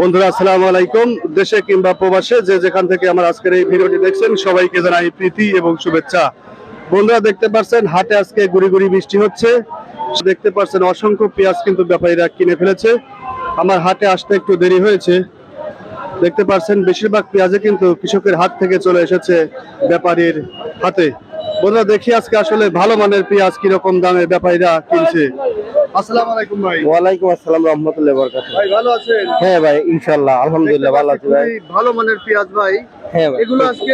বন্ধুরা, আসসালামু আলাইকুম। দেশে কিংবা প্রবাসে যে যেখান থেকে আমার আজকের এই ভিডিওটি দেখছেন, সবাইকে জানাই প্রীতি এবং শুভেচ্ছা। বন্ধুরা, দেখতে পাচ্ছেন, হাটে আজকে গুড়ি গুড়ি বৃষ্টি হচ্ছে। দেখতে পাচ্ছেন, অসংখ্য পেঁয়াজ কিন্তু ব্যাপারীরা কিনে ফেলেছে। আমার হাটে আসতে একটু দেরি হয়েছে। দেখতে পাচ্ছেন, বেশিরভাগ পেঁয়াজে কিন্তু কৃষকের হাত থেকে চলে এসেছে ব্যাপারীর হাতে। বন্ধুরা, দেখি আজকে আসলে ভালো মানের পেঁয়াজ কীরকম দামে ব্যাপারীরা কিনছে। আসসালামু আলাইকুম ভাই। ওয়ালাইকুম আসসালাম রহমতুল্লাহ বরকাত ভাই ভালো আছেন? হ্যাঁ ভাই ইনশাল্লাহ আলহামদুলিল্লাহ ভালো আছি ভাই। ভালো মানের পেঁয়াজ ভাই। হ্যাঁ এগুলো আজকে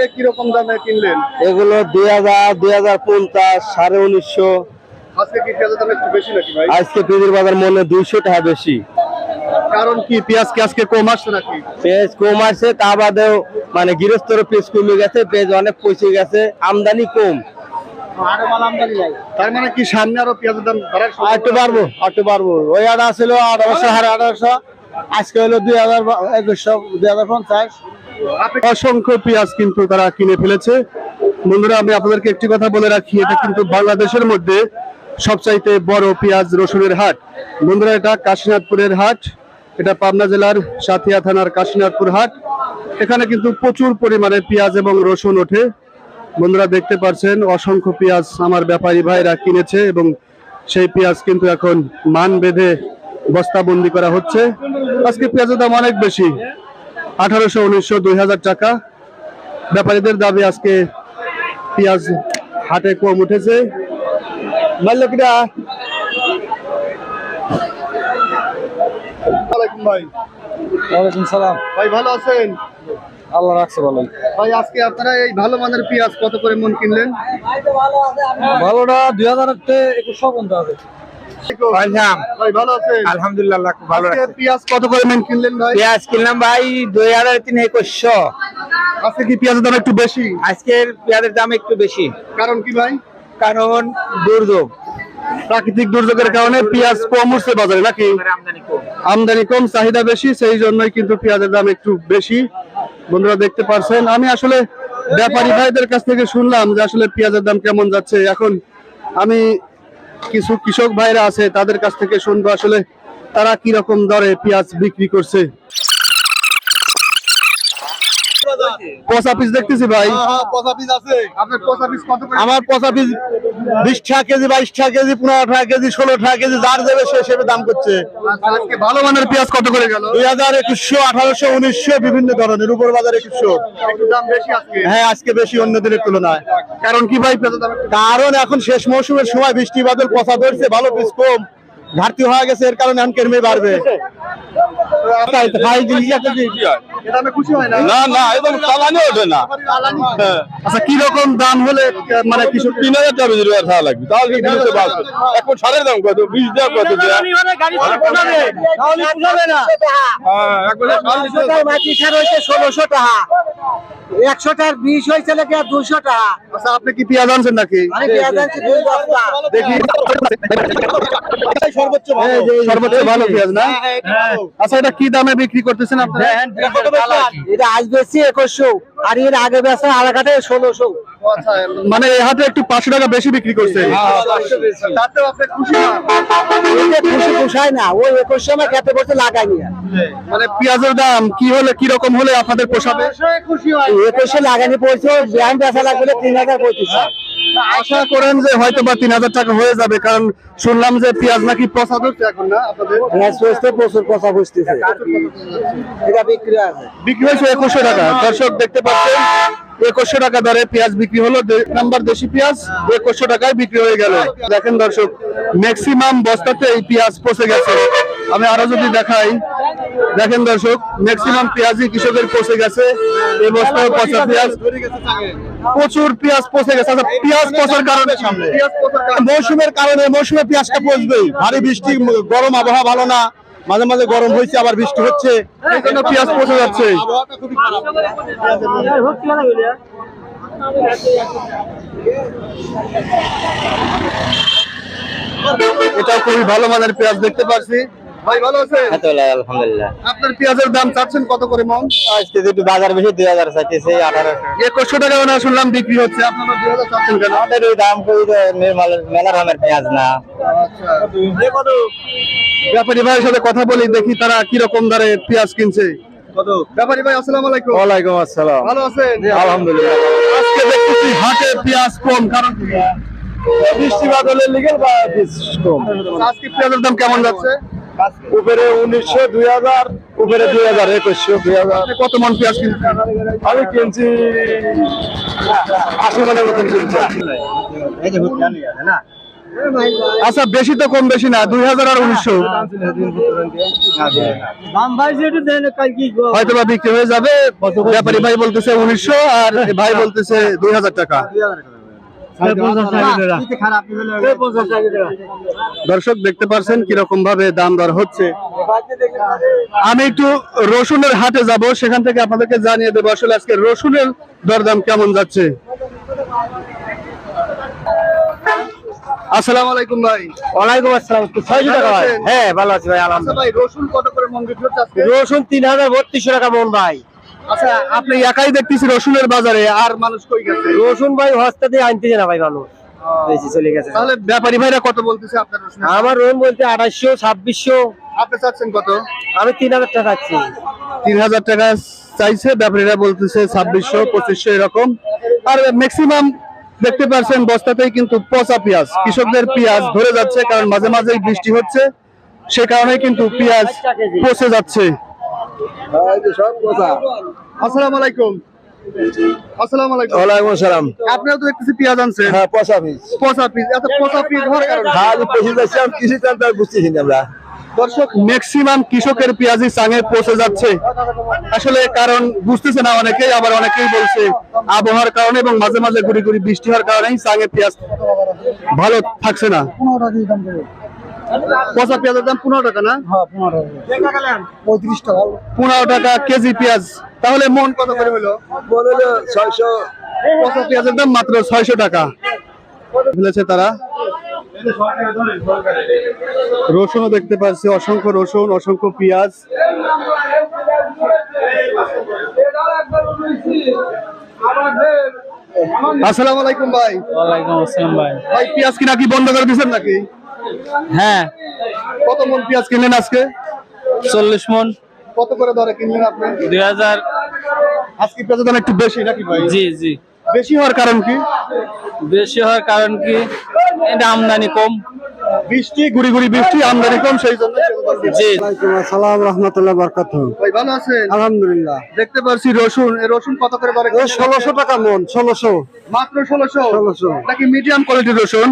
দামে কিনলেন? এগুলো কি পেঁয়াজের দাম একটু বেশি নাকি ভাই? আজকে পেঁয়াজের বাজার মনে দুইশো টাকা বেশি। কারণ কি পেঁয়াজ কি আজকে কম আসছে নাকি? পেঁয়াজ কম আছে তা বাদেও মানে গৃহস্থর পেঁয়াজ কমে গেছে পেঁয়াজ অনেক পচে গেছে আমদানি কম। তার মানে কি সামনে আরও পেঁয়াজের দাম বাড়ার আর একটু পারব আর একটু পারব ওই আটা ছিল আঠারোশো সাড়ে আঠারোশো। আজকে হলো দুই হাজার একুশশো দুই হাজার পঞ্চাশ। অসংখ্য পেঁয়াজ কিন্তু তারা কিনে ফেলেছে। বন্ধুরা আমি আপনাদেরকে একটি কথা বলে রাখি এটা কিন্তু বাংলাদেশের মধ্যে সবচাইতে বড় পেঁয়াজ রসুনের হাট। বন্ধুরা এটা কাশীনাথপুরের হাট। এটা পাবনা জেলার সাথিয়া থানার কাশীনাথপুর হাট। এখানে কিন্তু প্রচুর পরিমাণে পেঁয়াজ এবং রসুন ওঠে। বন্ধুরা দেখতে পাচ্ছেন অসংখ্য পেঁয়াজ আমার ব্যাপারী ভাইরা কিনেছে এবং সেই পেঁয়াজ কিন্তু এখন মান বেঁধে বস্তাবন্দি করা হচ্ছে। আজকে পেঁয়াজের দাম অনেক বেশি আঠারোশো উনিশশো দুই হাজার টাকা। ব্যাপারীদের দাবি আজকে পেঁয়াজ হাটে কম উঠেছে। মাল্লকিরা ভাই। সালাম। ভাই ভালো আছেন? আল্লাহ রাখছে ভালো ভাই আজকে আপনারা এই ভালো মানের পেঁয়াজ কত করে মন কিনলেন? ভালোটা দুই হাজার একুশশো পর্যন্ত আছে ভাই আলহামদুলিল্লাহ ভালো পেঁয়াজ কত করে মন কিনলেন ভাই? পেঁয়াজ কিনলাম ভাই দুই হাজার তিন একুশশো। আজকে কি পেঁয়াজের দাম একটু বেশি? আজকের পেঁয়াজের দাম একটু বেশি। কারণ কি ভাই? কারণ দুর্যোগ। প্রাকৃতিক দুর্যোগের কারণে পেঁয়াজ কম উঠছে বাজারে নাকি? আমদানি কম চাহিদা বেশি সেই জন্যই কিন্তু পেঁয়াজের দাম একটু বেশি। বন্ধুরা দেখতে পারছেন। আমি আসলে ব্যাপারী ভাইদের কাছ থেকে শুনলাম যে আসলে পেঁয়াজের দাম কেমন যাচ্ছে। এখন আমি কিছু কৃষক ভাইরা আছে, তাদের কাছ থেকে শুনব আসলে তারা কি রকম দরে পেঁয়াজ বিক্রি করছে। পচা পিস দেখতেছি ভাই। আপনার পচা পিস কত করে? আমার পচা পিস বিশ টাকা কেজি বাইশ টাকা কেজি পনেরো টাকা কেজি ষোলো টাকা কেজি যার দেবে সে হিসেবে দাম করছে। আচ্ছা, ভালো মানের পেঁয়াজ কত করে গেল? দুই হাজার একুশশো আঠারোশো উনিশশো বিভিন্ন ধরনের উপর বাজার একুশশো। একটু দাম বেশি আজকে? হ্যাঁ আজকে বেশি অন্য দিনের তুলনায়। কারণ কি ভাই কারণ এখন শেষ মৌসুমের সময় বৃষ্টি বাদল পচা ধরছে ভালো পিস কম ঘাটতি হয়ে গেছে এর কারণে এখন কেরমে বাড়বে। খুশি হয়? না। না না একদম চালানি ওঠে না। আচ্ছা কি রকম দাম হলে মানে তিন হাজার টাকা বেশি টাকা লাগবে। তাহলে কিনতে পারবে এখন সারের দাম কত? বিশ টাকা কত? দেয়া? হ্যাঁ, ষোলোশো টাকা। একশো টাকার বিশ হয়েছে নাকি আর দুশো টাকা। আচ্ছা আপনি কি পেঁয়াজ আনছেন নাকি? সর্বোচ্চ ভালো। পেঁয়াজ না? আচ্ছা এটা কি দামে বিক্রি করতেছেন আপনারা? এটা আজ বেশি একুশশো আর এর আগে বেচা আলাকাটে ষোলোশো। মানে এই হাতে একটু পাঁচশো টাকা বেশি বিক্রি করছে। খুশি না? এতে খুশি খুশায় না ওই একুশশো আমার খেতে লাগাইনি মানে পেঁয়াজের দাম কি হলে কি রকম হলে আপনাদের পোষাবে? একুশশো লাগানি পড়ছে ব্যায়াম বেচা লাগবে তিন হাজার পঁয়ত্রিশ আশা করেন যে হয়তো বা তিন হাজার টাকা হয়ে যাবে কারণ শুনলাম যে পেঁয়াজ নাকি পচা ধরছে এখন না আপনাদের? প্রচুর বুঝতেছে এটা বিক্রি আছে। বিক্রি হয়েছে একুশশো টাকা। দর্শক দেখতে পাচ্ছেন একুশশো টাকা দরে পেঁয়াজ বিক্রি হলো। নাম্বার দেশি পেঁয়াজ একুশশো টাকায় বিক্রি হয়ে গেল। দেখেন দর্শক ম্যাক্সিমাম বস্তাতে এই পেঁয়াজ পচে গেছে। আমি আরও যদি দেখাই, দেখেন দর্শক ম্যাক্সিমাম পেঁয়াজই কৃষকের পচে গেছে। এই বস্তায় পচা পেঁয়াজ, প্রচুর পেঁয়াজ পচে গেছে। আচ্ছা পেঁয়াজ পচার কারণে মৌসুমের কারণে মৌসুমে পেঁয়াজটা পচবেই। ভারী বৃষ্টি, গরম, আবহাওয়া ভালো না। মাঝে মাঝে গরম হয়েছে, আবার বৃষ্টি হচ্ছে। পেঁয়াজ পচে যাচ্ছে। এটা খুবই ভালো মানের পেঁয়াজ দেখতে পাচ্ছি। ভাই ভালো আছেন? আলহামদুলিল্লাহ। আপনার পেঁয়াজের দাম চাচ্ছেন কত করে মন? আজকে একটু বাজার বেশি দুই হাজার চাইতেছে আঠারোশো। একুশশো টাকা না শুনলাম বিক্রি হচ্ছে। আপনারা দুই হাজার চাচ্ছেন কেন? আমাদের ওই দাম মেলা রকমের পেঁয়াজ না। ব্যাপারী ভাইয়ের সাথে কথা বলি দেখি তারা কীরকম দরে পেঁয়াজ কিনছে। ব্যাপারী ভাই আসসালামু আলাইকুম। ওয়ালাইকুম আসসালাম। ভালো আছেন? আলহামদুলিল্লাহ। আজকে দেখতেছি হাটে পেঁয়াজ কম কারণ? বৃষ্টি বাদলের লিগে কম? আজকে পেঁয়াজের দাম কেমন যাচ্ছে? উপরে উনিশশো দুই হাজার উপরে দুই হাজার একুশশো দুই হাজার। কত মন পেঁয়াজ কিনছেন? আমি কিনছি আশি মনের মতন কিনছি। আচ্ছা বেশি তো কম বেশি না দুই হাজার আর উনিশশো। হয়তো বা বিক্রি হয়ে যাবে। ব্যাপারী ভাই বলতেছে উনিশশো আর ভাই বলতেছে দুই হাজার টাকা। দর্শক দেখতে পারছেন কীরকম ভাবে দাম দর হচ্ছে। আমি একটু রসুনের হাটে যাব সেখান থেকে আপনাদেরকে জানিয়ে দেবো আসলে আজকে রসুনের দরদাম কেমন যাচ্ছে। আসসালামু আলাইকুম ভাই। ওয়ালাইকুম আসসালাম। ছয়শো টাকা ভাই। হ্যাঁ ভালো আছি ভাই আচ্ছা আলহামদুলিল্লাহ। ভাই রসুন কত করে মন বিক্রি হচ্ছে আজকে? রসুন তিন হাজার বত্রিশশো টাকা মন ভাই। আচ্ছা আপনি একাই দেখতেছি রসুনের বাজারে আর মানুষ কই গেছে? রসুন ভাই হস্তা দিয়ে আনতেছে না ভাই মানুষ বেশি চলে গেছে। তাহলে ব্যাপারী ভাইরা কত বলতেছে আপনার রসুন? আমার রুম বলতে ছাব্বিশশো। আপনি চাচ্ছেন কত? আমি তিন হাজার টাকা চাচ্ছি। তিন হাজার টাকা চাইছে ব্যাপারীরা বলতেছে ছাব্বিশশো পঁচিশশো এরকম। আর ম্যাক্সিমাম দেখতে পাচ্ছেন বস্তাতেই কিন্তু পচা পেঁয়াজ। কৃষকদের পেঁয়াজ ধরে যাচ্ছে কারণ মাঝে মাঝেই বৃষ্টি হচ্ছে। সে কারণে কিন্তু পেঁয়াজ পচে যাচ্ছে। আসসালামু আলাইকুম। আসসালামু আলাইকুম। ওয়ালাইকুম আসসালাম। আপনিও তো দেখতেছি পেঁয়াজ আনছেন। হ্যাঁ পয়সা পিস পচা পিস এত পচা পিস হওয়ার কারণে। খালি পেশি যাচ্ছে আমি কৃষি জানতে বুঝতেছি না আমরা। দর্শক ম্যাক্সিমাম কৃষকের পেঁয়াজি চাঙে পচে যাচ্ছে। আসলে কারণ বুঝতেছে না অনেকেই আবার অনেকেই বলছে আবহাওয়ার কারণে এবং মাঝে মাঝে গুড়ি গুড়ি বৃষ্টি হওয়ার কারণেই চাঙে পেঁয়াজ ভালো থাকছে না। পচা পেঁয়াজের দাম পনেরো টাকা না? পঁয়ত্রিশ টাকা। পনেরো টাকা কেজি পেঁয়াজ। তাহলে মন কত করে হলো? বলে ছয়শো। পচা পেঁয়াজের দাম মাত্র ছয়শো টাকা। ফেলেছে তারা? রসুনও দেখতে পাচ্ছি অসংখ্য রসুন অসংখ্য পেঁয়াজ। আসসালামু আলাইকুম ভাই। ওয়ালাইকুম আসসালাম ভাই। ভাই পেঁয়াজ কিনা কি বন্ধ করে দিয়েছেন নাকি? হ্যাঁ। কত মন পেঁয়াজ কিনলেন আজকে? চল্লিশ মন। কত করে দরে কিনলেন আপনি? দুই হাজার। আজকে পেঁয়াজের দাম একটু বেশি নাকি ভাই? জি জি। বেশি হওয়ার কারণ কি? বেশি হওয়ার কারণ কি? এটা আমদানি কম। বৃষ্টি গুড়ি গুড়ি বৃষ্টি আমদানি কম সেই জন্য জি। আসসালাম রহমতুল্লাহ বরকাত ভাই ভালো আছেন? আলহামদুলিল্লাহ। দেখতে পাচ্ছি রসুন। এই রসুন কত করে দরে ষোলোশো টাকা মন ষোলোশো। মাত্র ষোলোশো? 1600 নাকি মিডিয়াম কোয়ালিটির রসুন?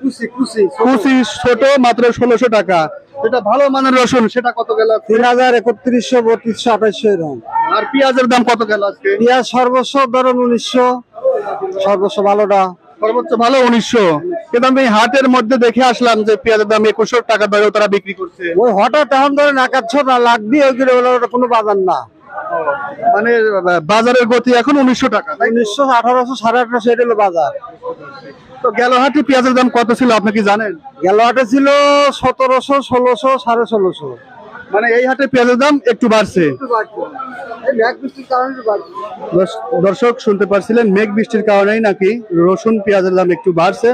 কুচি কুচি কুচি ছোট মাত্র ষোলোশো টাকা। যেটা ভালো মানের রসুন সেটা কত গেল তিন হাজার একত্রিশশো বত্রিশশো আঠাইশশো এরকম। আর পেঁয়াজের দাম কত গেল আজকে? পেঁয়াজ সর্বোচ্চ ধরুন উনিশশো। সর্বোচ্চ ভালোটা। সর্বোচ্চ ভালো উনিশশো। কিন্তু আমি হাটের মধ্যে দেখে আসলাম যে পেঁয়াজের দাম একুশশো টাকা দরেও তারা বিক্রি করছে। ওই হঠাৎ এখন ধরে নাকাচ্ছ না ওইগুলো বলে ওটা কোনো বাজার না। মানে বাজারের গতি এখন উনিশশো টাকা উনিশশো আঠারোশো সাড়ে আঠারোশো এটা হলো বাজার। তো গেল হাটে পেঁয়াজের দাম কত ছিল আপনি কি জানেন? গেল হাটে ছিল সতেরোশো ষোলোশো সাড়ে ষোলোশো। মানে এই হাটে পেঁয়াজের দাম একটু বাড়ছে। দর্শ- দর্শক শুনতে পারছিলেন মেঘ বৃষ্টির কারণেই নাকি রসুন পেঁয়াজের দাম একটু বাড়ছে।